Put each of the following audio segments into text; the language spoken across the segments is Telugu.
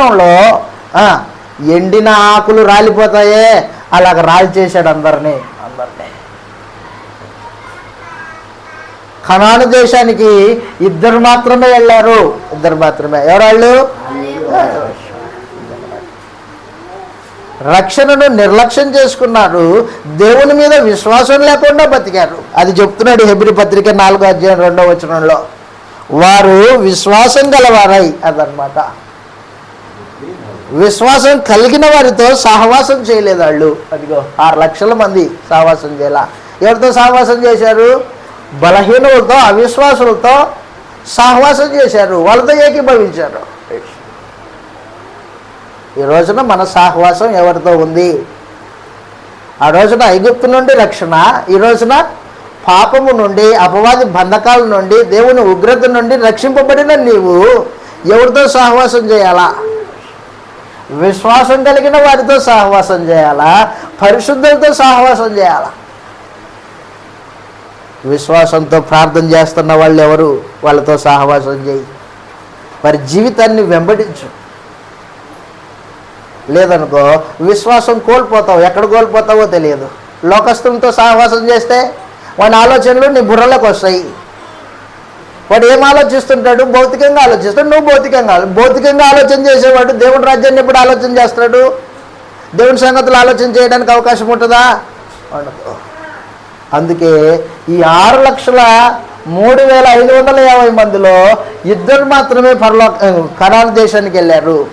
అరణ్యంలో ఎండిన ఆకులు రాలిపోతాయే. అలాగ రాలి చేశాడు అందరినీ అందరినీ. కనాను దేశానికి ఇద్దరు మాత్రమే వెళ్ళారు. ఇద్దరు మాత్రమే. ఎవరాళ్ళు? రక్షణను నిర్లక్ష్యం చేసుకున్నారు. దేవుని మీద విశ్వాసం లేకుండా బతికారు. అది చెప్తున్నాడు హెబ్రి పత్రిక నాలుగో అధ్యాయం రెండో వచనంలో. వారు విశ్వాసం గలవారై అదనమాట. విశ్వాసం కలిగిన వారితో సహవాసం చేయలేదు వాళ్ళు అదిగో ఆరు లక్షల మంది సహవాసం చేయాల. ఎవరితో సహవాసం చేశారు? బలహీనులతో అవిశ్వాసులతో సహవాసం చేశారు. వాళ్ళతో ఏకీభవించారు. ఈ రోజున మన సహవాసం ఎవరితో ఉంది? ఆ రోజున ఐగుప్తు నుండి రక్షణ ఈ రోజున పాపము నుండి అపవాది బంధకాల నుండి దేవుని ఉగ్రత నుండి రక్షింపబడిన నీవు ఎవరితో సహవాసం చేయాలా? విశ్వాసం కలిగిన వారితో సహవాసం చేయాలా? పరిశుద్ధులతో సహవాసం చేయాలా? విశ్వాసంతో ప్రార్థన చేస్తున్న వాళ్ళు ఎవరు? వాళ్ళతో సహవాసం చేయి. వారి జీవితాన్ని వెంబడించు. లేదనుకో విశ్వాసం కోల్పోతావు. ఎక్కడ కోల్పోతావో తెలియదు. లోకస్తులతో సహవాసం చేస్తే వాడి ఆలోచనలు నీ బుర్రలోకి వస్తాయి. వాడు ఏం ఆలోచిస్తుంటాడు? భౌతికంగా ఆలోచిస్తాడు. నువ్వు భౌతికంగా భౌతికంగా ఆలోచన చేసేవాడు దేవుడి రాజ్యాన్ని ఎప్పుడు ఆలోచన చేస్తాడు? దేవుని సంగతులు ఆలోచన చేయడానికి అవకాశం ఉంటుందా? ఉండదు. అందుకే ఈ ఆరు లక్షల మూడు వేల ఐదు వందల యాభై మందిలో ఇద్దరు మాత్రమే పరలో కనాన్ దేశానికి వెళ్ళారు.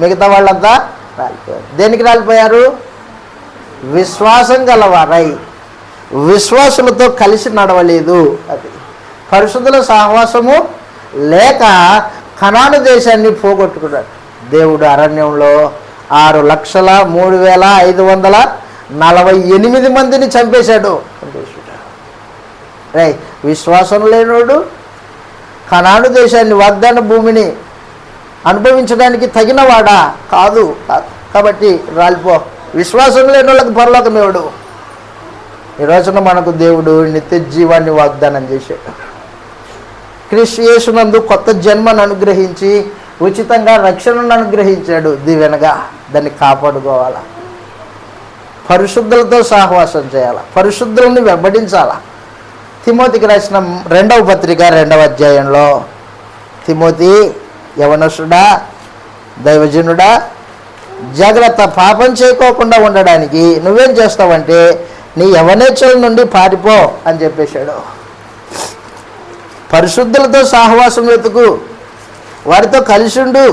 మిగతా వాళ్ళంతా రాలిపోయారు. దేనికి రాలిపోయారు? విశ్వాసం గలవారై. విశ్వాసులతో కలిసి నడవలేదు. అది పరిశుద్ధుల సహవాసము లేక కణాను దేశాన్ని పోగొట్టుకున్నాడు. దేవుడు అరణ్యంలో ఆరు లక్షల మూడు వేల ఐదు వందల నలభై ఎనిమిది మందిని చంపేశాడు. చంపేశాడు? రే విశ్వాసం లేనోడు కనాను దేశాన్ని వాగ్దాన భూమిని అనుభవించడానికి తగినవాడా? కాదు కాదు. కాబట్టి రాలిపో. విశ్వాసం లేని వాళ్ళకి పరలోకం ఇవ్వడు ఈ రోజున మనకు దేవుడు నిత్య జీవాన్ని వాగ్దానం చేశాడు. క్రీస్తుయేసునందు కొత్త జన్మను అనుగ్రహించి ఉచితంగా రక్షణను అనుగ్రహించాడు. దీవెనగా దాన్ని కాపాడుకోవాలా? పరిశుద్ధులతో సహవాసం చేయాలా? పరిశుద్ధులను వెంబడించాలా? తిమోతికి రాసిన రెండవ పత్రిక రెండవ అధ్యాయంలో తిమోతి యవనసుడా దైవజనుడా జాగ్రత్త పాపం చేయకోకుండా ఉండడానికి నువ్వేం చేస్తావంటే నీ యవనేచ్ఛల నుండి పారిపో అని చెప్పేశాడు. పరిశుద్ధులతో సహవాసం వెతుకు వారితో కలిసిండు